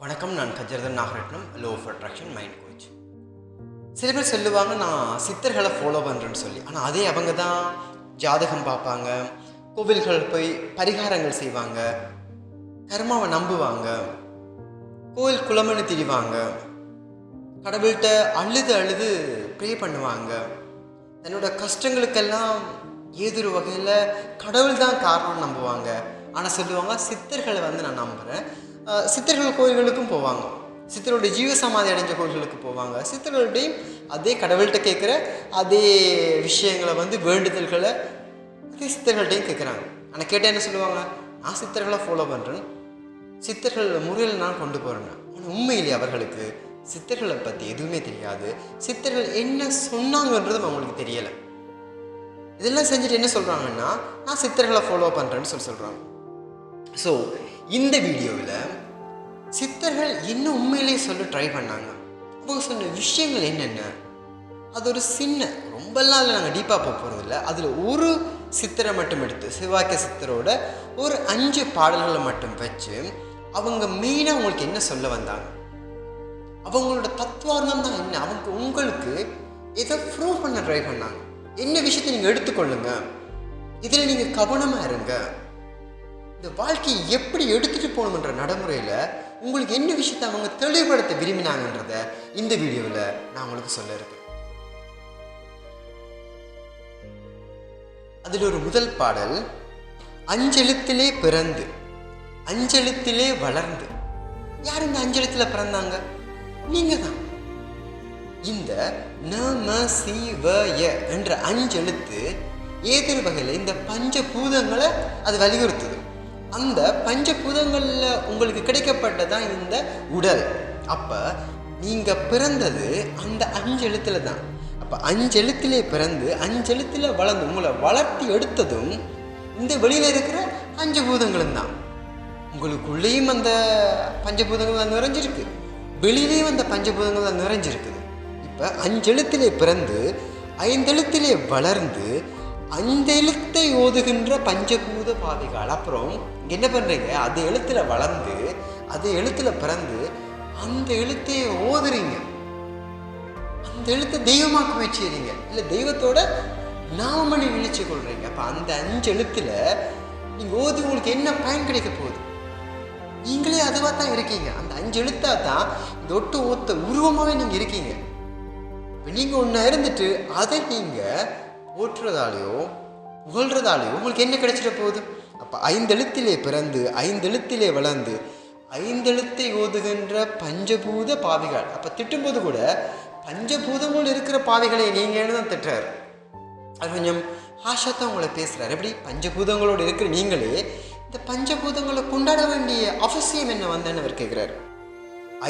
வணக்கம் நான் Gajarthan Nagaratnam law of attraction mind coach சில பேர் சொல்லுவாங்க நான் சித்தர்களை ஃபாலோ பண்ணுறேன்னு சொல்லி. ஆனால் அதே அவங்க தான் ஜாதகம் பார்ப்பாங்க கோவில்கள் போய் பரிகாரங்கள் செய்வாங்க கர்மாவை நம்புவாங்க கோவில் குளம்னு திரிவாங்க கடவுள்கிட்ட அழுது அழுது ப்ரே பண்ணுவாங்க. தன்னோட கஷ்டங்களுக்கெல்லாம் ஏதொரு வகையில் கடவுள் தான் காரணம்னு நம்புவாங்க. ஆனால் சொல்லுவாங்க சித்தர்களை வந்து நான் நம்புகிறேன் சித்தர்கள் கோயில்களுக்கும் போவாங்க. சித்தருடைய ஜீவ சமாதி அடைஞ்ச கோயில்களுக்கு போவாங்க. சித்தர்கள்டையும் அதே கடவுள்கிட்ட கேட்குற அதே விஷயங்களை வந்து வேண்டுதல்களை அதே சித்தர்கள்ட்டையும் கேட்குறாங்க. ஆனால் கேட்டால் என்ன சொல்லுவாங்க? நான் சித்தர்களை ஃபாலோ பண்ணுறேன் சித்தர்கள் முறையில் நான் கொண்டு போகிறேன் ஆனால் உண்மையிலே அவர்களுக்கு சித்தர்களை பற்றி எதுவுமே தெரியாது. சித்தர்கள் என்ன சொன்னாங்கன்றதும் அவங்களுக்கு தெரியலை. இதெல்லாம் செஞ்சுட்டு என்ன சொல்கிறாங்கன்னா நான் சித்தர்களை ஃபாலோ பண்ணுறேன்னு சொல்லி சொல்கிறாங்க ஸோ இந்த வீடியோவில் சித்தர்கள் என்ன உண்மையிலேயே சொல்ல ட்ரை பண்ணாங்க. அவங்க சொன்ன விஷயங்கள் என்னென்ன? அது ஒரு சின்ன ரொம்பலாம் அதில் நாங்கள் டீப்பாக போக போகிறதில்ல அதில் ஒரு சித்தரை மட்டும் எடுத்து சிவாக்கிய சித்தரோட ஒரு அஞ்சு பாடல்களை மட்டும் வச்சு அவங்க மெயினாக உங்களுக்கு என்ன சொல்ல வந்தாங்க? அவங்களோட தத்துவார்த்தம் தான் என்ன? அவங்க உங்களுக்கு எதை ப்ரூவ் பண்ண ட்ரை பண்ணாங்க. என்ன விஷயத்தை நீங்கள் எடுத்துக்கொள்ளுங்க? இதில் நீங்கள் கவனமாக இருங்க. இந்த வாழ்க்கையை எப்படி எடுத்துகிட்டு போகணுன்ற நடைமுறையில் உங்களுக்கு என்ன விஷயத்தை அவங்க தெளிவுபடுத்த விரும்பினாங்கன்றத இந்த வீடியோவில் நான் உங்களுக்கு சொல்ல இருக்கேன் அதில் ஒரு முதல் பாடல் அஞ்செழுத்திலே பிறந்து அஞ்செழுத்திலே வளர்ந்து. யார் இந்த அஞ்செழுத்தில் பிறந்தாங்க? நீங்கள் தான் இந்த ந ம சி வ ய என்ற அஞ்செழுத்து ஏதொரு வகையில் இந்த பஞ்ச பூதங்களை அது வலியுறுத்துது. அந்த பஞ்சபூதங்களில் உங்களுக்கு கிடைக்கப்பட்டதான் இந்த உடல். அப்போ நீங்கள் பிறந்தது அந்த அஞ்சு எழுத்துல தான். அப்போ அஞ்செழுத்திலே பிறந்து அஞ்செழுத்தில் வளர்ந்து உங்களை வளர்த்தி எடுத்ததும் இந்த வெளியில் இருக்கிற பஞ்சபூதங்களும் தான். உங்களுக்குள்ளேயும் அந்த பஞ்சபூதங்கள் தான் நிறைஞ்சிருக்கு. வெளியிலேயும் அந்த பஞ்சபூதங்கள் தான் நிறைஞ்சிருக்குது. இப்போ அஞ்செழுத்திலே பிறந்து ஐந்தெழுத்திலே வளர்ந்து அந்த எழுத்தை ஓதுகின்ற பஞ்சபூத பாதைகள். அப்புறம் என்ன பண்ணுறீங்க அது எழுத்துல வளர்ந்து அது எழுத்துல பிறந்து அந்த எழுத்தையே ஓதுறீங்க. அந்த எழுத்தை தெய்வமாக்க வச்சுறீங்க இல்லை தெய்வத்தோட நாமணி நினைச்சு கொள்றீங்க. அப்போ அந்த அஞ்சு எழுத்துல நீங்கள் ஓதி உங்களுக்கு என்ன பயன் கிடைக்க போகுது? நீங்களே அதுவாக தான் இருக்கீங்க. அந்த அஞ்சு எழுத்தா தான் இந்த ஒட்டு ஒத்த உருவமாகவே நீங்கள் இருக்கீங்க. இப்போ நீங்கள் இருந்துட்டு அதை நீங்கள் போற்றுறதாலேயோ புகழ்றதாலேயோ உங்களுக்கு என்ன கிடைச்சிட போகுது? அப்போ ஐந்தெழுத்திலே பிறந்து ஐந்தெழுத்திலே வளர்ந்து ஐந்தெழுத்தை ஓதுகின்ற பஞ்சபூத பாவிகள். அப்போ திட்டும்போது கூட பஞ்சபூதங்கள் இருக்கிற பாவிகளை நீங்கள் தான் திட்டுறாரு? அது கொஞ்சம் ஆஷாத்தான் உங்களை பேசுகிறார் எப்படி? பஞ்சபூதங்களோடு இருக்கிற நீங்களே இந்த பஞ்சபூதங்களை கொண்டாட வேண்டிய அவசியம் என்ன வந்தேன்னு அவர் கேட்குறாரு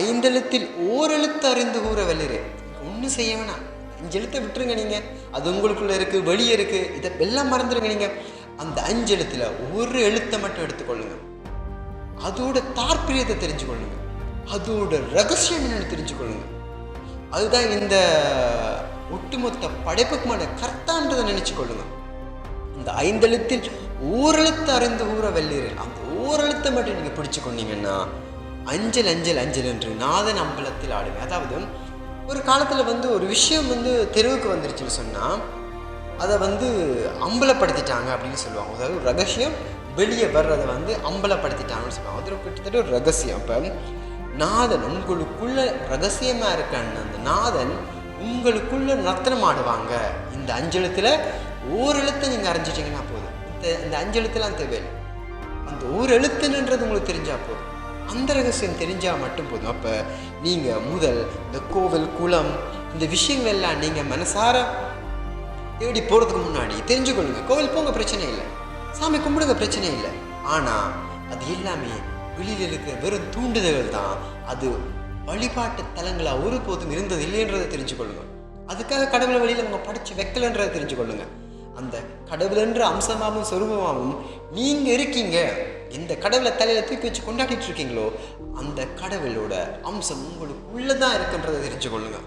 ஐந்தெழுத்தில் ஓரெழுத்து அறிந்து கூற வெளிரு ஒன்றும் செய்ய வேணாம். அஞ்செழுத்தை விட்டுருங்க நீங்கள் அது உங்களுக்குள்ளே இருக்குது வெளியே இருக்குது இதை எல்லாம் மறந்துடுங்க நீங்கள் அந்த அஞ்சு எழுத்தில் ஒரு எழுத்தை மட்டும் எடுத்துக்கொள்ளுங்க. அதோட தாற்பயத்தை தெரிஞ்சுக்கொள்ளுங்க. அதோட ரகசியம் என்னென்னு தெரிஞ்சுக்கொள்ளுங்க. அதுதான் இந்த ஒட்டுமொத்த படைப்புக்குமான கர்த்தான்றதை நினச்சிக்கொள்ளுங்க. இந்த ஐந்தெழுத்தில் ஓரெழுத்து அறிந்து ஊற வெள்ளீர்கள் அந்த ஓரெழுத்தை மட்டும் நீங்கள் பிடிச்சு கொண்டீங்கன்னா அஞ்சல் அஞ்சல் அஞ்சல் என்று நாதன் அம்பலத்தில் ஆடுங்க. அதாவது ஒரு காலத்தில் வந்து ஒரு விஷயம் வந்து தெருவுக்கு வந்துருச்சுன்னு சொன்னால் அதை வந்து அம்பலப்படுத்திட்டாங்க அப்படின்னு சொல்லுவாங்க. அதாவது ஒரு ரகசியம் வெளியே வர்றதை வந்து அம்பலப்படுத்திட்டாங்கன்னு சொல்லுவாங்க. அது கிட்டத்தட்ட ஒரு ரகசியம். இப்போ நாதன் உங்களுக்குள்ள ரகசியமாக இருக்க அந்த நாதன் உங்களுக்குள்ள நர்த்தனம் ஆடுவாங்க. இந்த அஞ்செழுத்தில் ஓரெழுத்தை நீங்கள் அறிஞ்சிட்டிங்கன்னா போதும். இந்த இந்த அஞ்செழுத்துலாம் தேவையில்லை. அந்த ஒரு எழுத்துன்றது உங்களுக்கு தெரிஞ்சால் போதும். அந்த ரகசியம் தெரிஞ்சால் மட்டும் போதும். அப்போ நீங்கள் முதல் இந்த கோவில் குளம் இந்த விஷயங்கள் எல்லாம் நீங்கள் மனசார தேடி போகிறதுக்கு முன்னாடி தெரிஞ்சுக்கொள்ளுங்க. கோவில் போங்க பிரச்சனை இல்லை. சாமி கும்பிடுங்க பிரச்சனை இல்லை. ஆனால் அது எல்லாமே வெளியில் இருக்கிற வெறும் தூண்டுதல்கள் தான். அது வழிபாட்டு தலங்களாக ஒருபோதும் இருந்தது இல்லைன்றதை தெரிஞ்சுக்கொள்ளுங்க. அதுக்காக கடவுளை வழியில் அவங்க படித்து வைக்கலன்றதை தெரிஞ்சுக்கொள்ளுங்க. அந்த கடவுளென்ற அம்சமாகவும் சொரூபமாகவும் நீங்கள் இருக்கீங்க. எந்த கடவுளை தலையில் தூக்கி வச்சு கொண்டாடிட்டு இருக்கீங்களோ அந்த கடவுளோட அம்சம் உங்களுக்குள்ளே தான் இருக்குன்றதை தெரிஞ்சுக்கொள்ளுங்க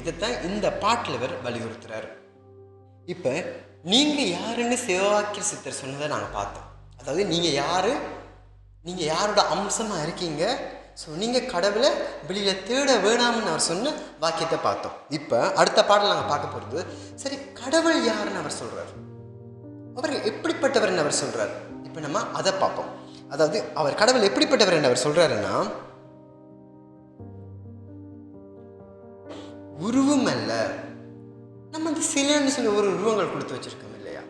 இதைத்தான் இந்த பாட்டில் இவர் வலியுறுத்துறாரு. இப்போ நீங்கள் யாருன்னு சிவவாக்கிய சித்தர் சொன்னதை நாங்கள் பார்த்தோம். அதாவது நீங்கள் யார்? நீங்கள் யாரோட அம்சமாக இருக்கீங்க? ஸோ நீங்கள் கடவுளை வெளியில் தேட வேணாம்னு அவர் சொன்ன வாக்கியத்தை பார்த்தோம். இப்போ அடுத்த பாடல் நாங்கள் பார்க்க போகிறது சரி கடவுள் யாருன்னு அவர் சொல்கிறார் அவர் எப்படிப்பட்டவர்னு அவர் சொல்கிறார் இப்போ நம்ம அதை பார்ப்போம். அதாவது அவர் கடவுள் எப்படிப்பட்டவர் என்று அவர் சொல்கிறாருன்னா உருவம் அல்ல. நம்ம அந்த சிலைன்னு சொல்லி ஒரு உருவங்கள் கொடுத்து வச்சிருக்கோம் இல்லையா?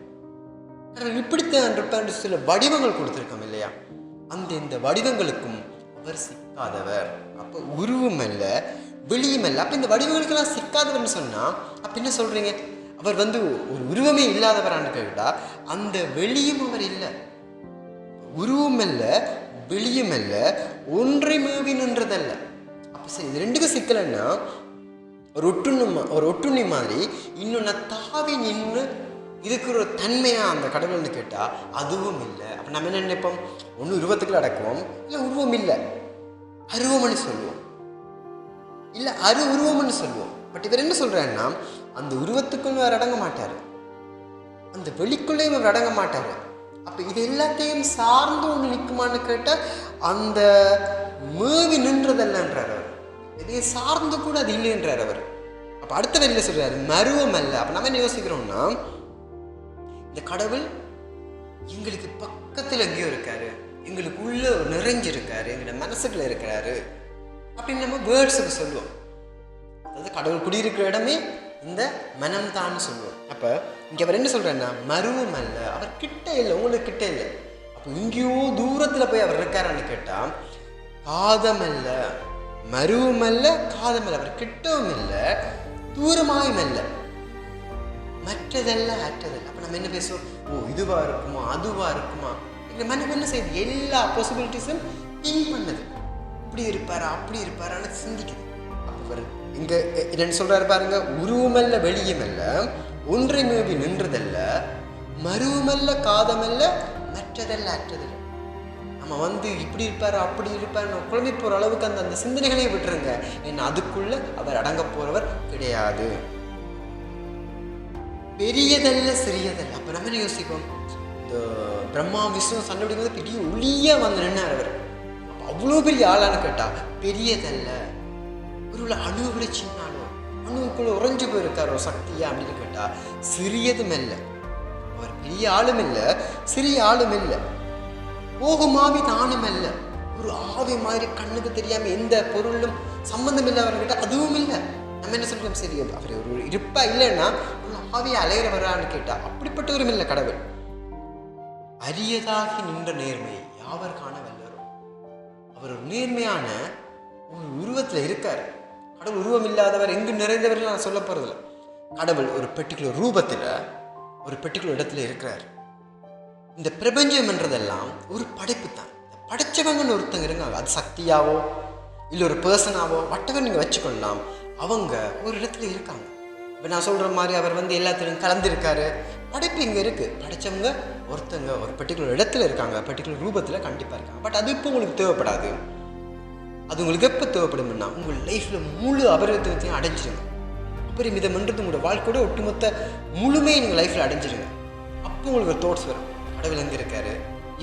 கடவுள் இப்படித்தான் இருப்பார்னு சில வடிவங்கள் கொடுத்துருக்கோம் இல்லையா? அந்த இந்த வடிவங்களுக்கும் அவர் சிக்காதவர் அப்போ உருவம் அல்ல வெளியும் அல்ல. அப்போ இந்த வடிவங்களுக்கெல்லாம் சிக்காதவர்னு சொன்னால் அப்போ என்ன சொல்கிறீங்க அவர் வந்து ஒரு உருவமே இல்லாதவரான்னு கேட்டால் அந்த வெளியும் அவர் இல்லை. உருவம் அல்ல வெளியும் அல்ல ஒன்றை மேவி நின்றதல்ல. அப்போ சரி இது ரெண்டுக்கும் சிக்கலைன்னா ஒரு ஒட்டுண்ணி மா- ஒரு ஒட்டுண்ணி மாதிரி இன்னொன்று தாவி நின்று இருக்கிற ஒரு தன்மையாக அந்த கடவுள்னு கேட்டால் அதுவும் இல்லை. அப்போ நம்ம என்ன நினைப்போம்? ஒன்று உருவத்துக்குள்ள அடக்குவோம். இல்லை உருவம் இல்லை. அருவம்னு சொல்லுவோம். இல்லை அரு உருவம்னு சொல்லுவோம். பட் இவர் என்ன சொல்கிறாருன்னா அந்த உருவத்துக்குள்ள அவர் அடங்க மாட்டார். அந்த வெளிக்குள்ளேயும் அவர் அடங்க மாட்டார். அப்போ இது எல்லாத்தையும் சார்ந்து ஒன்று நிற்குமான்னு கேட்டால் அந்த மேவி நின்றதல்லன்றார் அவர். இதையும் சார்ந்து கூட அது இல்லைன்றார் அவர். அப்போ அடுத்த வரியில் சொல்றாரு? மருவம் அல்ல. அப்போ நம்ம என்ன யோசிக்கிறோம்னா இந்த கடவுள் எங்களுக்கு பக்கத்தில் எங்கேயோ இருக்காரு. எங்களுக்கு உள்ளே நிறைஞ்சிருக்காரு எங்களோட மனசுக்குள்ள இருக்கிறாரு. அப்படின்னு நம்ம வேர்ட்ஸுக்கு சொல்லுவோம். அதாவது கடவுள் குடியிருக்கிற இடமே இந்த மனம்தான் சொல்லுவோம். அப்போ இங்கே அவர் என்ன சொல்கிறேன்னா மருவம் அல்ல. அவர் கிட்ட இல்லை உங்களுக்கு கிட்ட இல்லை. அப்போ எங்கேயோ தூரத்தில் போய் அவர் இருக்காரான்னு கேட்டால் காதமல்ல மருவமல்ல காதமல்ல அவர் கிட்டவும் இல்லை தூரமாயும் இல்லை மற்றதெல்லாம் அற்றதல்ல. அப்போ நம்ம என்ன பேசுவோம்? ஓ இதுவாக இருக்குமா? அதுவாக இருக்குமா? இந்த மனம் என்ன செய்யுது எல்லா பாசிபிலிட்டிஸும் திங்க் பண்ணுது. இப்படி இருப்பாரா? அப்படி இருப்பாரான்னு சிந்திக்குது. அப்போ அவர் இங்கே என்னென்னு சொல்கிறாரு பாருங்க. உருவமல்ல வெளியுமல்ல ஒன்றை மேவி நின்றதல்ல மருவமல்ல காதமல்ல மற்றதல்ல அற்றதல்ல. நம்ம வந்து இப்படி இருப்பார்? அப்படி இருப்பார்? நம்ம குழம்பி போகிற அளவுக்கு அந்த அந்த சிந்தனைகளையும் விட்டுருங்க. ஏன்னா அதுக்குள்ளே அவர் அடங்க போகிறவர் கிடையாது. பெரியதல்ல சிறியதல்ல. அப்போ நம்ம என்ன யோசிப்போம்? இந்த பிரம்மா விஷ்ணு சண்டை பிடிக்கும்போது பெரிய ஒளியா வந்து நின்னார் அவர். அவ்வளோ பெரிய ஆளான்னு கேட்டா பெரியதல்ல. ஒரு அணு விட சின்னாலும் அணுவுக்குள்ள உறைஞ்சு போயிருக்கார் சக்தியா அப்படின்னு கேட்டா சிறியதும் இல்லை. அவர் பெரிய ஆளும் இல்லை சிறிய ஆளும் இல்லை. போகுமாவி தானும் இல்லை. ஒரு ஆவி மாதிரி கண்ணுக்கு தெரியாம எந்த பொருளும் சம்பந்தம் இல்லாதவர்கிட்ட அதுவும் இல்லை. நம்ம என்ன சொல்றோம்? சரி அவர் ஒரு இருப்பா இல்லைன்னா ஆவியை அலையிற வரான்னு கேட்டா அப்படிப்பட்டவரும் இல்லை கடவுள். அரியதாகி நின்ற நேர்மை யாவர் காண வல்லரும் அவர் ஒரு நேர்மையான ஒரு உருவத்தில் இருக்கார். கடவுள் உருவம் இல்லாதவர் எங்கு நிறைந்தவர் நான் சொல்ல போகிறதில்ல கடவுள் ஒரு பெர்டிகுலர் ரூபத்தில் ஒரு பெர்டிகுலர் இடத்துல இருக்கிறார். இந்த பிரபஞ்சம் என்றதெல்லாம் ஒரு படைப்பு தான் படைச்சவங்கன்னு ஒருத்தங்க இருந்தாங்க. அது சக்தியாவோ இல்லை ஒரு பர்சனாவோ வட்டவர் நீங்கள் வச்சுக்கொள்ளலாம். அவங்க ஒரு இடத்துல இருக்காங்க. இப்போ நான் சொல்கிற மாதிரி அவர் வந்து எல்லாத்துலையும் கலந்துருக்காரு. படைப்பு இங்கே இருக்குது படைச்சவங்க ஒருத்தங்க ஒரு பர்டிகுலர் இடத்துல இருக்காங்க. பர்டிகுலர் ரூபத்தில் கண்டிப்பாக இருக்காங்க. பட் அது இப்போ உங்களுக்கு தேவைப்படாது. அது உங்களுக்கு எப்போ தேவைப்படும்னா உங்கள் லைஃப்பில் முழு அபரிதத்தையும் அடைஞ்சிருங்க. அபரிமிதம்ன்றது உங்களோட வாழ்க்கையோட ஒட்டுமொத்த முழுமையை நீங்கள் லைஃப்பில் அடைஞ்சிருங்க. அப்போ உங்களுக்கு தோட்ஸ் வரும். கடவுள் எங்கே இருக்காரு?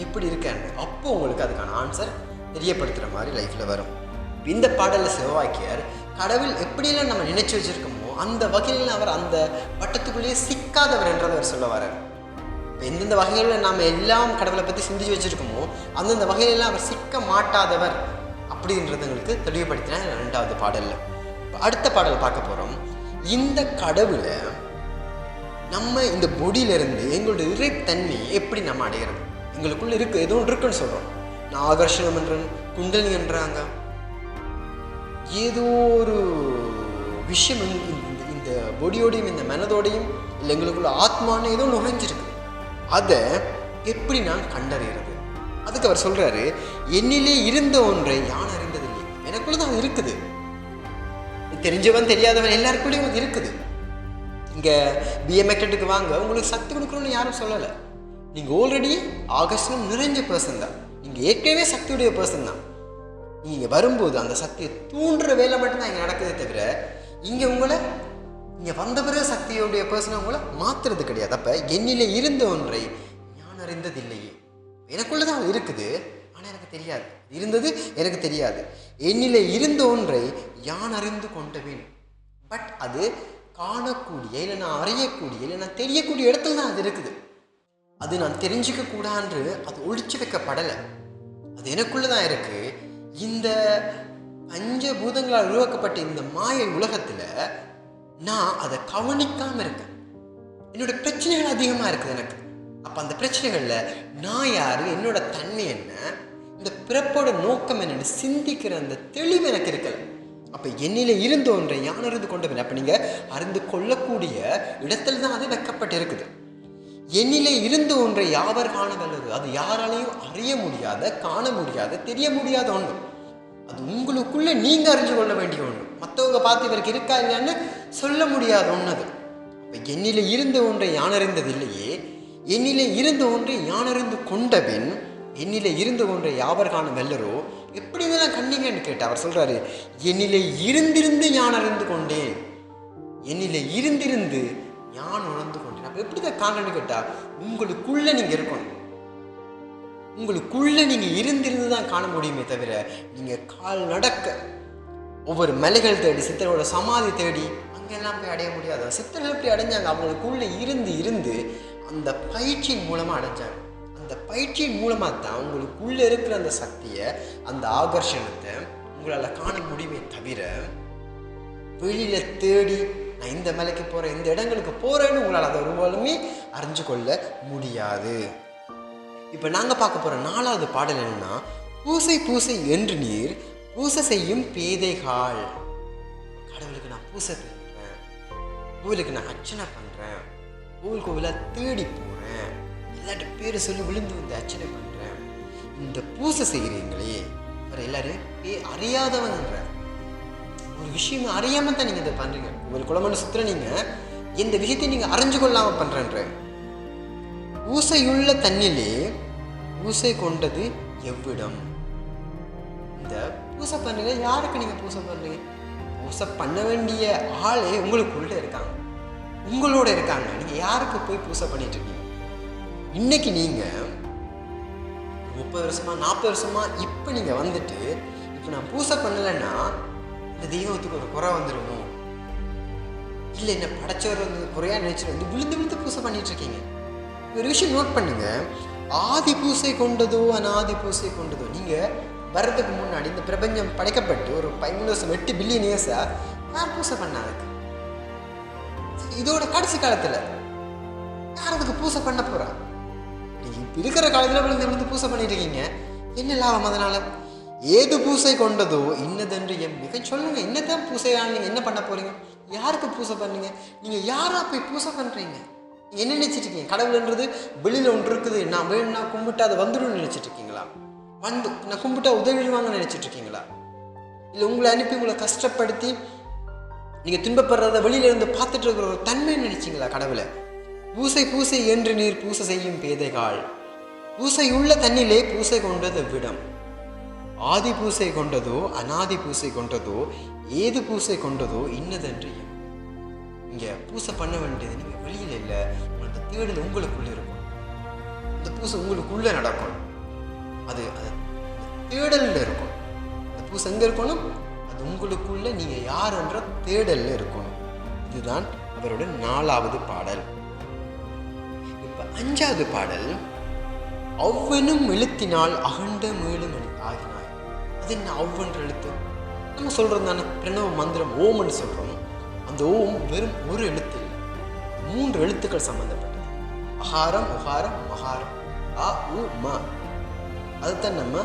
எப்படி இருக்காரு? அப்போ உங்களுக்கு அதுக்கான ஆன்சர் தெரியப்படுத்துகிற மாதிரி லைஃப்பில் வரும். இந்த பாடலில் செவ்வாய்க்கியார் கடவுள் எப்படியெல்லாம் நம்ம நினைச்சு வச்சுருக்கோமோ அந்த வகையில் அவர் அந்த வட்டத்துக்குள்ளேயே சிக்காதவர் என்றதை அவர் சொல்ல வரார் இப்போ எந்தெந்த வகைகளில் நாம் எல்லாம் கடவுளை பற்றி சிந்திச்சு வச்சுருக்கோமோ அந்தந்த வகையிலெல்லாம் அவர் சிக்க மாட்டாதவர் அப்படின்றது எங்களுக்கு தெளிவுபடுத்தின ரெண்டாவது பாடலில். அடுத்த பாடல் பார்க்க போகிறோம் இந்த கடவுளை நம்ம இந்த பொடியிலிருந்து எங்களோட தன்மை எப்படி நம்ம அடையிறது? எங்களுக்குள்ளே இருக்குது எதுவும் இருக்குன்னு சொல்கிறோம் நான் ஆகர்ஷணம் என்றேன் குண்டலி என்றாங்க ஏதோ ஒரு விஷயம் இந்த- இந்த- பொடியோடையும் இந்த மனதோடையும் இல்லை எங்களுக்குள்ள ஆத்மான்னு ஏதோ நுழைஞ்சிருக்கு. அதை எப்படி நான் கண்டறியறது? அதுக்கு அவர் சொல்கிறாரு என்னிலே இருந்த ஒன்றை யான் அறிந்ததில்லை? எனக்குள்ள தான் இருக்குது. தெரிஞ்சவன் தெரியாதவன் எல்லாருக்குள்ளேயும் இருக்குது. இங்கே பிஎம்எக்டெட்டுக்கு வாங்க உங்களுக்கு சக்தி கொடுக்கணும்னு யாரும் சொல்லலை. நீங்கள் ஆல்ரெடி ஆகஸ்டும் நிறைஞ்ச பர்சன் தான். நீங்கள் ஏற்கனவே சக்தியுடைய பர்சன் தான். நீங்கள் வரும்போது அந்த சக்தியை தூண்டுற வேலை மட்டும்தான் இங்கே நடக்குதே தவிர இங்கே உங்களை இங்கே வந்த பிறகு சக்தியோடைய பர்சனை உங்களை மாற்றுறது கிடையாது. அப்போ என்னில் இருந்த ஒன்றை ஞான் அறிந்ததில்லையே. எனக்குள்ள தான் இருக்குது ஆனால் எனக்கு தெரியாது. இருந்தது எனக்கு தெரியாது. என்னில் இருந்த ஒன்றை யான் அறிந்து கொண்டவேன் பட் அது காணக்கூடிய இல்லை நான் அறியக்கூடிய இல்லை நான் தெரியக்கூடிய இடத்துல தான் அது இருக்குது. அது நான் தெரிஞ்சுக்க கூடான்று அது ஒழிச்சு வைக்கப்படலை. அது எனக்குள்ள தான் இருக்குது இந்த பஞ்சபூதங்களால் உருவாக்கப்பட்ட இந்த மாயை உலகத்தில் நான் அதை கவனிக்காம இருக்கேன். என்னோட பிரச்சனைகள் அதிகமாக இருக்குது எனக்கு. அப்போ அந்த பிரச்சனைகளில் நான் யார் என்னோட தன்மை என்ன இந்த பிறப்போட நோக்கம் என்னென்னு சிந்திக்கிற அந்த தெளிவு எனக்கு இருக்கலை. அப்போ என்னில இருந்த ஒன்றை யான் அறிந்து கொண்டவன்? அப்போ நீங்கள் அறிந்து கொள்ளக்கூடிய இடத்துல தான் அது வைக்கப்பட்டு இருக்குது என்னிலே இருந்து ஒன்றை யாவர் காண வல்லது அது யாராலையும் அறிய முடியாத காண முடியாத தெரிய முடியாத ஒன்று. அது உங்களுக்குள்ளே நீங்கள் அறிஞ்சு கொள்ள வேண்டிய ஒன்று. மற்றவங்க பார்த்து இவருக்கு இருக்கா இல்லையான்னு சொல்ல முடியாத ஒன்று அது அப்ப என்னிலே இருந்த ஒன்றை யான் அறிந்ததில்லையே? என்னிலே இருந்த ஒன்றை யான் அறிந்து கொண்டபின் என்னிலே இருந்த ஒன்றை யாவர் காண வெல்லரோ எப்படி இதெல்லாம் கண்டிங்கன்னு கேட்டு அவர் சொல்கிறாரு என்னிலே இருந்திருந்து யான் அறிந்து கொண்டேன். என்னிலே இருந்திருந்து யான் உணர்ந்து கொண்டேன் அப்போ எப்படி தான் காணணும்னு கேட்டால் உங்களுக்குள்ளே நீங்கள் இருக்கணும். உங்களுக்குள்ளே நீங்கள் இருந்திருந்து தான் காண முடியுமே தவிர நீங்கள் கால் நடக்க ஒவ்வொரு மலைகள் தேடி சித்தரோட சமாதி தேடி அங்கெல்லாம் போய் அடைய முடியாது. சித்தர்கள் எப்படி அடைஞ்சாங்க? அவங்களுக்குள்ளே இருந்து இருந்து அந்த பயிற்சியின் மூலமாக அடைஞ்சாங்க. அந்த பயிற்சியின் மூலமாக தான் உங்களுக்குள்ளே இருக்கிற அந்த சக்தியை அந்த ஆகர்ஷணத்தை உங்களால் காண முடியுமே தவிர வெளியில தேடி நான் இந்த மலைக்கு போகிறேன் இந்த இடங்களுக்கு போகிறேன்னு உங்களால் அதை ஒருவாலுமே அறிஞ்சு கொள்ள முடியாது. இப்போ நாங்கள் பார்க்க போகிற நாலாவது பாடல் என்னென்னா பூசை பூசை என்று நீர் பூசை செய்யும் பேதைகால் கடவுளுக்கு நான் பூசை பண்ணுறேன் கோவிலுக்கு நான் அர்ச்சனை பண்ணுறேன் கோவில் கோவிலா தேடி போகிறேன் எல்லாட்ட பேர் சொல்லி விழுந்து வந்து அர்ச்சனை பண்ணுறேன் இந்த பூசை செய்கிறீங்களே அவர் எல்லாரும் பே அறியாதவன்ற ஒரு விஷயம் அறியாம தான் நீங்கள் இதை பண்றீங்க. ஒரு குளமன்னு சுத்துற நீங்க எந்த விஷயத்தை நீங்கள் அறிஞ்சு கொள்ளாமல் பண்றேன்ற. ஊசையுள்ள தண்ணிலே ஊசை கொண்டது எவ்விடம்? இந்த பூசை பண்ணுங்க யாருக்கு நீங்க பூசை பண்ணுறீங்க பூசை பண்ண வேண்டிய ஆளே உங்களுக்குள்ள இருக்காங்க. உங்களோட இருக்காங்க. நீங்க யாருக்கு போய் பூசை பண்ணிட்டு இருக்கீங்க? இன்னைக்கு நீங்க முப்பது வருஷமா நாற்பது வருஷமா இப்போ நீங்க வந்துட்டு இப்போ நான் பூசை பண்ணலைன்னா இந்த தெய்வத்துக்கு ஒரு குறை வந்துடுமோ இல்லை என்ன படைச்சவர் வந்து குறையா நினைச்சிட்டு வந்து விழுந்து விழுந்து பூசை பண்ணிட்டு இருக்கீங்க. ஒரு விஷயம் நோட் பண்ணுங்க. ஆதி பூசை கொண்டதோ அனாதி பூசை கொண்டதோ நீங்க வர்றதுக்கு முன்னாடி இந்த பிரபஞ்சம் படைக்கப்பட்டு ஒரு பதிமூணு வருஷம் எட்டு பில்லியன் இயர்ஸா யார் பூசை பண்ணாங்க? இதோட கடைசி காலத்துல யார் அதுக்கு பூசை பண்ண போறா? நீங்க இப்ப இருக்கிற காலத்துல விழுந்து விழுந்து பூசை பண்ணிட்டு இருக்கீங்க. என்ன லாபம் அதனால? ஏது பூசை கொண்டதோ இன்னதென்று என் மிக சொல்லுங்க. என்னதான் பூசையால் நீங்கள் என்ன பண்ண போறீங்க? யாருக்கு பூசை பண்ணுறீங்க நீங்க யாரா போய் பூசை பண்றீங்க? என்ன நினைச்சிட்டு இருக்கீங்க கடவுள்ன்றது வெளியில ஒன்று இருக்குது. நான் வேணும்னா கும்பிட்டு அதை வந்துடும் நினைச்சிட்டு இருக்கீங்களா வந்து நான் கும்பிட்டா உதவிடுவாங்கன்னு நினைச்சிட்டு இருக்கீங்களா இல்லை உங்களை அனுப்பி உங்களை கஷ்டப்படுத்தி நீங்க துன்பப்படுறத வெளியில இருந்து பார்த்துட்டு இருக்கிற ஒரு தன்மை நினச்சிங்களா கடவுளை? பூசை பூசை என்று நீர் பூசை செய்யும் பேதைகால் பூசை உள்ள தண்ணிலே பூசை கொண்டது விடம். ஆதி பூசை கொண்டதோ அனாதி பூசை கொண்டதோ ஏது பூசை கொண்டதோ இன்னதென்று இங்கே பூசை பண்ண வேண்டியது நீங்க வெளியில இல்ல. அந்த தேடல் உங்களுக்குள்ள இருக்கும். இந்த பூசை உங்களுக்குள்ள நடக்கும். அது அது தேடலில் இருக்கும். அந்த பூசை எங்க இருக்கணும்? அது உங்களுக்குள்ள நீங்க யாருன்ற தேடல்ல இருக்கணும். இதுதான் அவரோட நாலாவது பாடல். இப்போ அஞ்சாவது பாடல் அவ்வனும் எழுத்தினால் அகண்ட மேலும் ஆகி அது என்ன ஒவ்வொன்ற எழுத்து? நம்ம சொல்றது தானே? பிரணவ மந்திரம் ஓம்னு சொல்கிறோம் அந்த ஓம் வெறும் ஒரு எழுத்து இல்லை. மூன்று எழுத்துக்கள் சம்மந்தப்பட்டது அகாரம் உகாரம் மகாரம். அ உ ம. அதுதான் நம்ம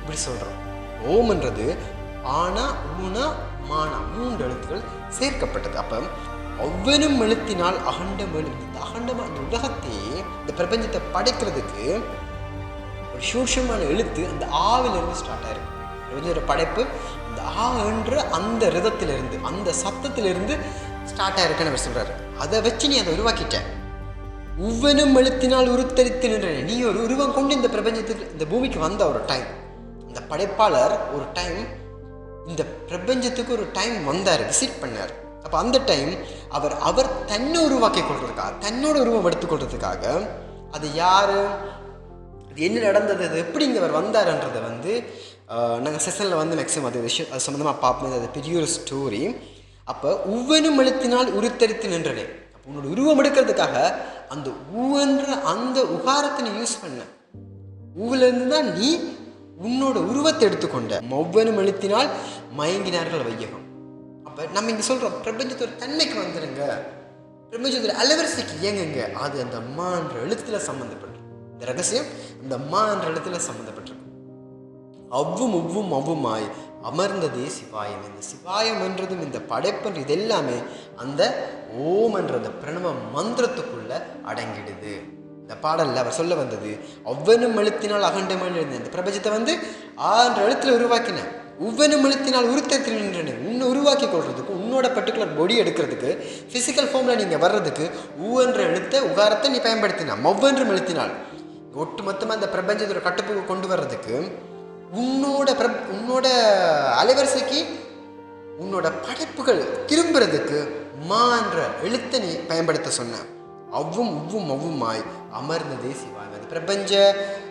இப்படி சொல்றோம். ஓம்ன்றது ஆனா ஊனா மானா மூன்று எழுத்துக்கள் சேர்க்கப்பட்டது. அப்போ ஒவ்வொரு எழுத்தினால் அகண்டம் மேலும் அகண்டமாக இந்த உலகத்தையே இந்த பிரபஞ்சத்தை படைக்கிறதுக்கு ஒரு சூட்சமான எழுத்து அந்த ஆவிலிருந்து ஸ்டார்ட் ஆயிருக்கு. பிரபஞ்சோட படைப்பு இந்த ஆ என்ற அந்த ரிதத்திலிருந்து அந்த சத்தத்திலிருந்து ஸ்டார்ட் ஆயிருக்குன்னு அவர் சொல்கிறாரு அதை வச்சு நீ அதை உருவாக்கிட்ட. ஒவ்வொன்றும் எழுத்தினால் உருத்தரித்து நின்ற நீ ஒரு உருவம் கொண்டு இந்த பிரபஞ்சத்துக்கு இந்த பூமிக்கு வந்த ஒரு டைம் இந்த படைப்பாளர் ஒரு டைம் இந்த பிரபஞ்சத்துக்கு ஒரு டைம் வந்தார் விசிட் பண்ணார். அப்போ அந்த டைம் அவர் அவர் தன்னை உருவாக்கி கொள்றதுக்காக தன்னோட உருவம் எடுத்துக்கொள்றதுக்காக அது யார் என்ன நடந்தது? அது எப்படி இங்கே அவர் வந்தார்ன்றதை வந்து நாங்கள் செஷனில் வந்து மேக்ஸிமம் அது விஷயம் அது சம்மந்தமாக பார்ப்போம். அது பெரிய ஒரு ஸ்டோரி அப்போ உவனும் எழுத்தினால் உருத்தரித்து நின்றனே. அப்போ உன்னோட உருவம் எடுக்கிறதுக்காக அந்த ஊன்ற அந்த உகாரத்தை நீ யூஸ் பண்ண. ஊவிலிருந்து தான் நீ உன்னோட உருவத்தை எடுத்துக்கொண்ட. மொவ்வனும் எழுத்தினால் மயங்கினார்கள் வையகம். அப்போ நம்ம இங்கே சொல்கிறோம் பிரபஞ்சத்தோட தன்மைக்கு வந்துடுங்க பிரபஞ்சத்தோட அலவரிசைக்கு இயங்குங்க. அது அந்த அம்மான்ற எழுத்துல சம்மந்தப்பட்டிருக்கு இந்த ரகசியம் இந்த அம்மா என்ற இடத்துல சம்மந்தப்பட்டிருக்கு அவ்வும் உவ்வும் அவ்வுமாய் அமர்ந்ததே சிவாயம். இந்த சிவாயம் என்றதும் இந்த படைப்புன்ற இது எல்லாமே அந்த ஓம் என்ற அந்த பிரணவ மந்திரத்துக்குள்ள அடங்கிடுது. இந்த பாடலில் அவர் சொல்ல வந்தது ஒவ்வொன்றும் எழுத்தினால் அகண்டம் எழுந்த இந்த பிரபஞ்சத்தை வந்து ஆன்ற எழுத்துல உருவாக்கின. ஒவ்வொன்றும் எழுத்தினால் உருத்தத்தில் நின்றன உன்னை உருவாக்கி கொள்றதுக்கு உன்னோட பர்டிகுலர் பொடி எடுக்கிறதுக்கு ஃபிசிக்கல் ஃபார்மில் நீங்கள் வர்றதுக்கு ஊ என்ற எழுத்த உகாரத்தை நீ பயன்படுத்தினா. ஒவ்வொன்றும் எழுத்தினால். ஒட்டு மொத்தமாக அந்த பிரபஞ்சத்தோட கட்டுப்புக்கு கொண்டு வர்றதுக்கு உன்னோட பிர உன்னோட அலைவரிசைக்கு உன்னோட படைப்புகள் திரும்புறதுக்கு மா என்ற எழுத்தை நீ பயன்படுத்த சொன்ன. அவ்வும் உவ்வும் அவ்வுமாய் அமர்ந்ததே சிவாங்க அந்த பிரபஞ்ச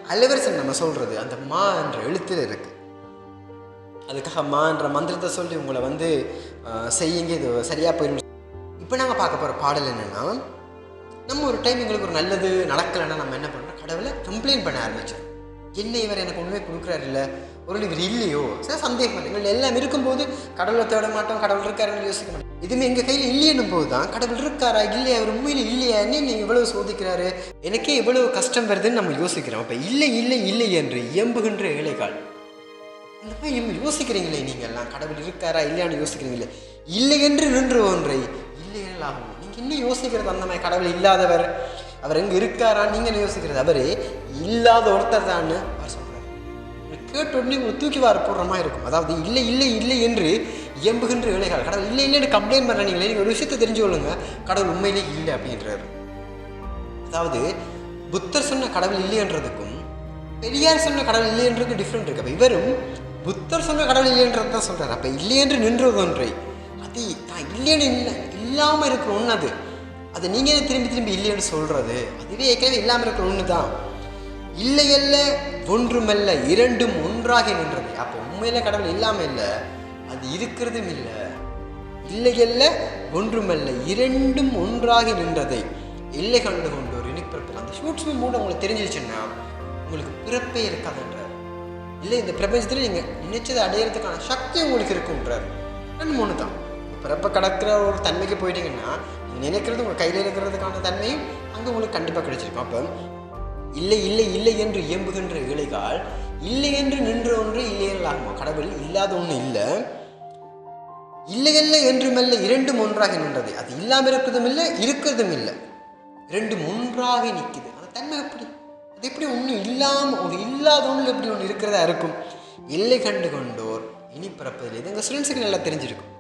அலைவரிசை நம்ம சொல்றது அந்த மா என்ற எழுத்தில் இருக்கு. அதுக்காக மா என்ற மந்திரத்தை சொல்லி உங்களை வந்து செய்யுங்க இது சரியாக போயிடும் இப்போ நாங்கள் பார்க்க போகிற பாடல் என்னென்னா நம்ம ஒரு டைம் எங்களுக்கு ஒரு நல்லது நடக்கலைன்னா நம்ம என்ன பண்ணுறோம் கடவுளை கம்ப்ளைண்ட் பண்ண ஆரம்பிச்சோம் என்ன இவர் எனக்கு ஒன்றுமே கொடுக்குறாரு இல்லை ஒரு இவர் இல்லையோ? சார் சந்தேகம் இல்லை எங்கள் எல்லாம் இருக்கும்போது கடவுளை தேட மாட்டோம் கடவுள் இருக்காருன்னு யோசிக்க மாட்டோம். இதுவுமே எங்கள் கையில் இல்லைன்னும் போது தான் கடவுள் இருக்காரா இல்லையா அவர் உண்மையில் இல்லையான்னு நீங்கள் இவ்வளவு சோதிக்கிறாரு? எனக்கே இவ்வளவு கஷ்டம் வருதுன்னு நம்ம யோசிக்கிறோம். அப்போ இல்லை இல்லை இல்லை என்று இயம்புகின்ற ஏழைகால் இந்த மாதிரி யோசிக்கிறீங்களே நீங்கள்லாம் கடவுள் இருக்காரா இல்லையான்னு யோசிக்கிறீங்களே? இல்லை என்று நின்று ஒன்றை இல்லை ஆகும். இன்னும் யோசிக்கிறது அந்த மாதிரி கடவுள் இல்லாதவர் அவர் எங்கே இருக்காரா? நீங்கள் யோசிக்கிறது? அவர் இல்லாத ஒருத்தர் தான் அவர் சொல்கிறார் கேட்ட உடனே உங்களுக்கு தூக்கி வார போடுற மாதிரி இருக்கும். அதாவது இல்லை இல்லை இல்லை என்று இயம்புகின்ற இலைகள் கடவுள் இல்லை இல்லைன்னு கம்ப்ளைண்ட் பண்ணுறீங்களே நீங்கள் ஒரு விஷயத்தை தெரிஞ்சு கொள்ளுங்க. கடவுள் உண்மையிலே இல்லை அப்படின்றாரு. அதாவது புத்தர் சொன்ன கடவுள் இல்லைன்றதுக்கும் பெரியார் சொன்ன கடவுள் இல்லைன்றதுக்கு டிஃப்ரெண்ட் இருக்குது அப்போ இவரும் புத்தர் சொன்ன கடவுள் இல்லைன்றது தான் சொல்கிறார் அப்போ இல்லையென்று நின்றது ஒன்றை. அது தான் இல்லைன்னு இல்லை. இல்லாமல் இருக்கிற ஒன்று அது அது நீங்கள் திரும்பி திரும்பி இல்லைன்னு சொல்கிறது அதுவே ஏற்கனவே இல்லாமல் இருக்கிற ஒன்று தான். இல்லையல்ல ஒன்றுமல்ல இரண்டும் ஒன்றாகி நின்றது. அப்போ உண்மையில கடவுள் இல்லாமல் இல்லை. அது இருக்கிறதும் இல்லை. இல்லையல்ல ஒன்றுமல்ல இரண்டும் ஒன்றாகி நின்றதை இல்லை கண்டு கொண்டு ஒரு இனிப்பிறப்பில் அந்த சூட்ச்ம மூட உங்களுக்கு தெரிஞ்சிருச்சுன்னா உங்களுக்கு பிறப்பே இருக்காதுன்றார் இல்லை இந்த பிரபஞ்சத்தில் நீங்கள் நினைச்சதை அடையிறதுக்கான சக்தி உங்களுக்கு இருக்குன்றார் ரெண்டு மூணு தான். பிறப்பை கடக்கிற ஒரு தன்மைக்கு போயிட்டீங்கன்னா நீங்கள் நினைக்கிறது உங்கள் கையில் இருக்கிறதுக்கான தன்மையும் அங்கே உங்களுக்கு கண்டிப்பாக கிடைச்சிருக்கும். அப்போ இல்லை இல்லை இல்லை என்று இயம்புகின்ற இலைகால் இல்லை என்று நின்ற ஒன்று இல்லையல்லாகுமா கடவுள் இல்லாத ஒன்று இல்லை. இல்லை இல்ல என்று என்றுமல்ல இரண்டும் ஒன்றாக நின்றது. அது இல்லாமல் இருக்கிறதும் இல்லை இருக்கிறதும் இல்லை. ரெண்டும் ஒன்றாக நிற்குது. அந்த தன்மை எப்படி? அது எப்படி ஒன்று இல்லாமல் ஒரு இல்லாத ஒன்று எப்படி ஒன்று இருக்கிறதா இருக்கும்? இல்லை கண்டு கொண்டோர் இனி பிறப்பதில்லை. இது எங்கள் ஸ்டூடெண்ட்ஸுக்கு நல்லா தெரிஞ்சிருக்கும்.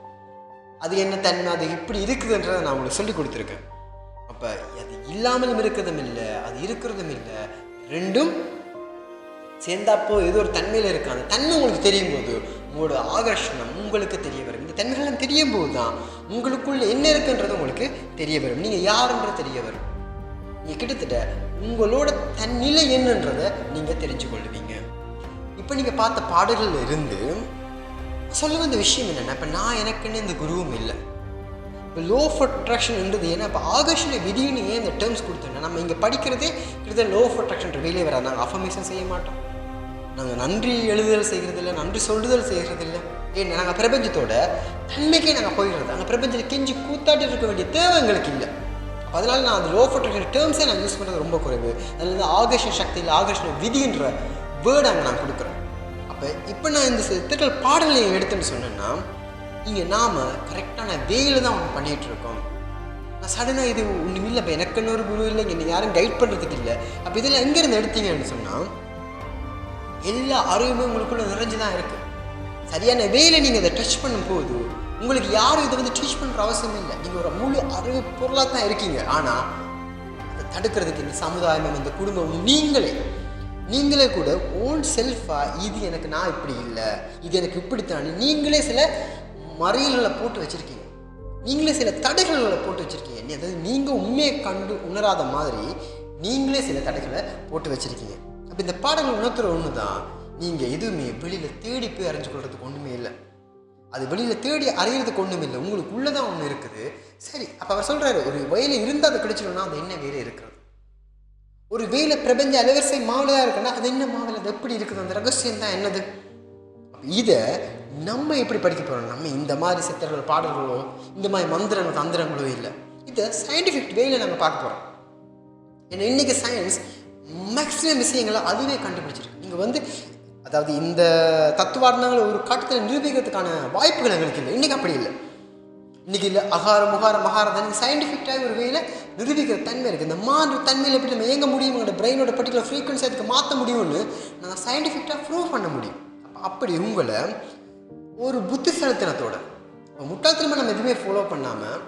அது என்ன தன்மை? அது இப்படி இருக்குதுன்றதை நான் உங்களுக்கு சொல்லி கொடுத்துருக்கேன். அப்போ அது இல்லாமலும் இருக்கிறதும் இல்லை அது இருக்கிறதும் இல்லை. ரெண்டும் சேர்ந்தாப்போ ஏதோ ஒரு தன்மையில் இருக்கு. அந்த தன்மை உங்களுக்கு தெரியும் போது உங்களோட ஆகர்ஷணம் உங்களுக்கு தெரிய வரும். இந்த தன்மைகள்லாம் தெரியும் போது தான் உங்களுக்குள்ள என்ன இருக்குன்றது உங்களுக்கு தெரிய வரும். நீங்கள் யாருன்றது தெரிய வரும். நீங்கள் கிட்டத்தட்ட உங்களோட தன்னிலை என்னன்றதை நீங்கள் தெரிஞ்சு கொள்வீங்க இப்போ நீங்கள் பார்த்த பாடல்கள் இருந்து சொல்ல வந்த விஷயம் என்னென்னா இப்போ நான் எனக்குன்னு இந்த குருவும் இல்லை. இப்போ லோ ஆஃப் அட்ராக்ஷன்ன்றது ஏன்னா இப்போ ஆகர்ஷண விதின்னு ஏன் இந்த டேர்ம்ஸ் கொடுத்தோம்னா நம்ம இங்கே படிக்கிறதே கிட்டத்தட்ட லோ ஆஃப் அட்ராக்ஷன் வெளியே வராது. நாங்கள் அஃபர்மேஷன் செய்ய மாட்டோம். நாங்கள் நன்றி எழுதுதல் செய்கிறது இல்லை நன்றி சொல்லுதல் செய்கிறது இல்லை ஏன்னா நாங்கள் பிரபஞ்சத்தோட தன்மைக்கே நாங்கள் போயிடுறது. அங்கே பிரபஞ்சத்தை கெஞ்சி கூத்தாட்டி இருக்க வேண்டிய தேவை எங்களுக்கு இல்லை அதனால் நான் அந்த லோ ஆஃப் அட்ராக்ஷன் டேர்ம்ஸே நான் யூஸ் பண்ணுறது ரொம்ப குறைவு. அதில் வந்து ஆகர்ஷண சக்தி இல்லை ஆகர்ஷண விதின்ற வேர்டு அங்கே நான் கொடுக்குறேன். அப்போ இப்போ நான் இந்த திட்டல் பாடலை எடுத்துன்னு சொன்னேன்னா இங்கே நாம் கரெக்டான வேயில் தான் ஒன்று பண்ணிகிட்டு இருக்கோம். நான் சடனாக இது ஒன்றும் இல்லை இப்போ எனக்குன்னு ஒரு குரு இல்லை என்னை யாரும் கைட் பண்ணுறதுக்கு இல்லை. அப்போ இதெல்லாம் எங்கேருந்து எடுத்தீங்கன்னு சொன்னால் எல்லா அறிவுமே உங்களுக்குள்ளே நிறைஞ்சு தான் இருக்குது சரியான வேலை நீங்கள் அதை டச் பண்ணும்போது உங்களுக்கு யாரும் இதை வந்து டீச் பண்ணுற அவசியம் இல்லை. நீங்கள் ஒரு முழு அறிவு பொருளாக தான் இருக்கீங்க. ஆனால் அதை தடுக்கிறதுக்கு இந்த சமுதாயம் இந்த குடும்பம் நீங்களே நீங்களே கூட ஓன் செல்ஃபாக இது எனக்கு நான் இப்படி இல்லை இது எனக்கு இப்படித்தான். நீங்களே சில மறியல்களை போட்டு வச்சுருக்கீங்க. நீங்களே சில தடைகளை போட்டு வச்சுருக்கீங்க. அதாவது நீங்கள் உண்மையை கண்டு உணராத மாதிரி நீங்களே சில தடைகளை போட்டு வச்சுருக்கீங்க. அப்போ அப்போ இந்த பாடங்கள் உணர்த்துற ஒன்று தான் நீங்கள் எதுவுமே வெளியில் தேடி போய் அறிஞ்சு கொள்றதுக்கு ஒன்றுமே இல்லை. அது வெளியில் தேடி அறியறதுக்கு ஒன்றும் இல்லை. உங்களுக்குள்ளே தான் ஒன்று இருக்குது. சரி அப்போ அவர் சொல்கிறாரு ஒரு வயலில் இருந்தால் அது கிடைச்சிடும்னா அது என்ன வேலை இருக்கிறது. ஒரு வேலை பிரபஞ்ச அலவரிசை மாவுலையாக இருக்குன்னா அது என்ன மாவில் அது எப்படி இருக்குது? அந்த ரகசியம் தான் என்னது இதை நம்ம எப்படி படிக்க போகிறோம் நம்ம இந்த மாதிரி சித்தர்கள் பாடல்களோ இந்த மாதிரி மந்திரங்கள் தந்திரங்களோ இல்லை. இதை சயின்டிஃபிக் வேல நாங்கள் பார்க்க போகிறோம் ஏன்னா இன்னைக்கு சயின்ஸ் மேக்ஸிமம் விஷயங்களை அதுவே கண்டுபிடிச்சிருக்கு. நீங்கள் வந்து அதாவது இந்த தத்துவார்த்தங்களை ஒரு கட்டத்தில் நிரூபிக்கிறதுக்கான வாய்ப்புகள் எங்களுக்கு இல்லை. இன்றைக்கி அப்படி இல்லை. இன்னைக்கு இல்லை அகாரம் முகாரம் மகாரம் தான் சயின்டிஃபிக்காக ஒரு வேலை நிரூபிக்கிற தன்மை இருக்குது இந்த மாறு தன்மையில் எப்படி நம்ம இயங்க முடியும் எங்களோட பிரெயினோட பர்டிகுலர் ஃப்ரீக்வன்சி அதுக்கு மாற்ற முடியும்னு நாங்கள் சயின்டிஃபிக்காக ப்ரூவ் பண்ண முடியும். அப்படி உங்களை ஒரு புத்திசாலித்தனத்தோட இப்போ முட்டாள்தனமாக நம்ம எதுவுமே ஃபாலோ பண்ணாமல்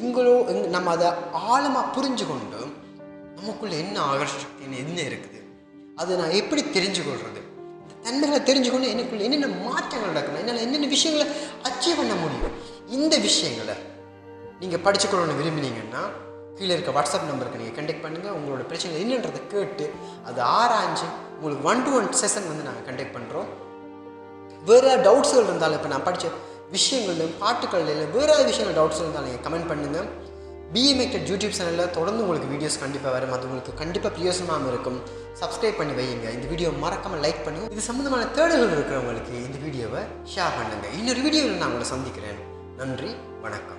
எங்களோ எங் நம்ம அதை ஆழமாக புரிஞ்சு கொண்டு நமக்குள்ளே என்ன ஆகர்ஷக்தி என்ன இருக்குது? அதை நான் எப்படி தெரிஞ்சுக்கொள்கிறது இந்த தன்மைகளை தெரிஞ்சுக்கொண்டு எனக்குள்ளே என்னென்ன மாற்றங்கள் நடக்கணும் என்னால் என்னென்ன விஷயங்களை அச்சீவ் பண்ண முடியும்? இந்த விஷயங்களை நீங்கள் படிச்சுக்கணும்னு விரும்பினீங்கன்னா கீழே இருக்க வாட்ஸ்அப் நம்பருக்கு நீங்கள் கண்டெக்ட் பண்ணுங்கள் உங்களோட பிரச்சனை என்னன்றதை கேட்டு அதை ஆராய்ஞ்சு உங்களுக்கு ஒன் டு ஒன் செஷன் வந்து நாங்கள் கண்டெக்ட் பண்ணுறோம் வேறு டவுட்ஸ்கள் இருந்தாலும் இப்போ நான் படித்த விஷயங்கள்லையும் பாட்டுக்கள்ல இல்லை வேறு ஏதாவது விஷயங்கள் டவுட்ஸ் இருந்தாலும் நீங்கள் கமெண்ட் பண்ணுங்கள் பிஎம்ஏக்டட் யூடியூப் சேனலில் தொடர்ந்து உங்களுக்கு வீடியோஸ் கண்டிப்பாக வரும். அது உங்களுக்கு கண்டிப்பாக பிரயோசனமாக இருக்கும். சப்ஸ்கிரைப் பண்ணி வையுங்க. இந்த வீடியோ மறக்காமல் லைக் பண்ணுங்கள் இது சம்மந்தமான தேடல்கள் இருக்கிறவங்களுக்கு இந்த வீடியோவை ஷேர் பண்ணுங்கள் இன்னொரு வீடியோவில் நான் உங்களை சந்திக்கிறேன். நன்றி வணக்கம்.